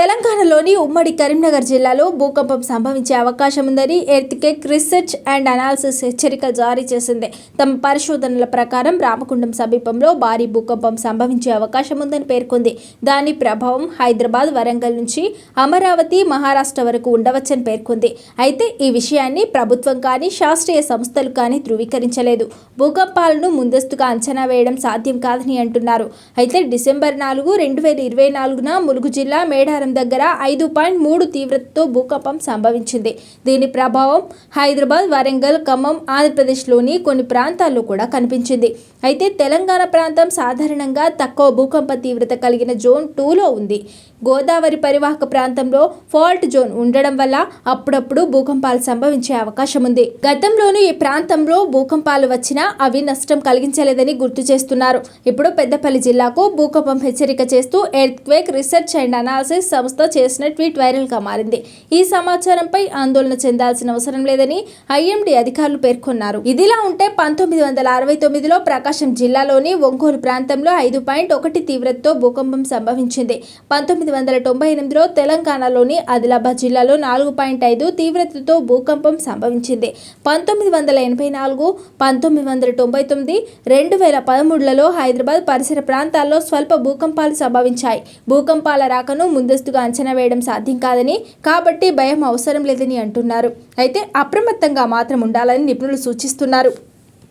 తెలంగాణలోని ఉమ్మడి కరీంనగర్ జిల్లాలో భూకంపం సంభవించే అవకాశం ఉందని ఎర్త్కేక్ రీసెర్చ్ అండ్ అనాలిసిస్ హెచ్చరిక జారీ చేసింది. తమ పరిశోధనల ప్రకారం రామకుండం సమీపంలో భారీ భూకంపం సంభవించే అవకాశం ఉందని పేర్కొంది. దాని ప్రభావం హైదరాబాద్ వరంగల్ నుంచి అమరావతి మహారాష్ట్ర వరకు ఉండవచ్చని పేర్కొంది. అయితే ఈ విషయాన్ని ప్రభుత్వం కానీ శాస్త్రీయ సంస్థలు కానీ ధృవీకరించలేదు. భూకంపాలను ముందస్తుగా అంచనా వేయడం సాధ్యం కాదని అంటున్నారు. అయితే డిసెంబర్ నాలుగు రెండు వేల ఇరవై నాలుగున ములుగు జిల్లా మేడారం దగ్గర ఐదు పాయింట్ మూడు తీవ్రతతో భూకంపం సంభవించింది. దీని ప్రభావం హైదరాబాద్ వరంగల్ ఖమ్మం ఆంధ్రప్రదేశ్లోని కొన్ని ప్రాంతాల్లో కూడా కనిపించింది. అయితే తెలంగాణ ప్రాంతం సాధారణంగా తక్కువ భూకంప తీవ్రత కలిగిన జోన్ టూలో ఉంది. గోదావరి పరివాహక ప్రాంతంలో ఫాల్ట్ జోన్ ఉండడం వల్ల అప్పుడప్పుడు భూకంపాలు సంభవించే అవకాశం ఉంది. గతంలోనూ ఈ ప్రాంతంలో భూకంపాలు వచ్చినా అవి నష్టం కలిగించలేదని గుర్తు చేస్తున్నారు. ఇప్పుడు పెద్దపల్లి జిల్లాకు భూకంపం హెచ్చరిక చేస్తూ earthquake research and analysis సంస్థ చేసిన ట్వీట్ వైరల్గా మారింది. ఈ సమాచారంపై ఆందోళన చెందాల్సిన అవసరం లేదని ఐఎండీ అధికారులు పేర్కొన్నారు. ఇదిలా ఉంటే పంతొమ్మిది వందల అరవై తొమ్మిదిలో ప్రకాశం జిల్లాలోని ఒంగోలు ప్రాంతంలో ఐదు పాయింట్ ఒకటి తీవ్రతతో భూకంపం సంభవించింది. పంతొమ్మిది వందల తొంభై ఎనిమిదిలో తెలంగాణలోని ఆదిలాబాద్ జిల్లాలో నాలుగు పాయింట్ ఐదు తీవ్రతతో భూకంపం సంభవించింది. పంతొమ్మిది వందల ఎనభై నాలుగు పంతొమ్మిది వందల తొంభై తొమ్మిది రెండు వేల పదమూడులలో హైదరాబాద్ పరిసర ప్రాంతాల్లో స్వల్ప భూకంపాలు సంభవించాయి. భూకంపాల రాకను ముందస్తుగా అంచనా వేయడం సాధ్యం కాదని కాబట్టి భయం అవసరం లేదని అంటున్నారు. అయితే అప్రమత్తంగా మాత్రం ఉండాలని నిపుణులు సూచిస్తున్నారు.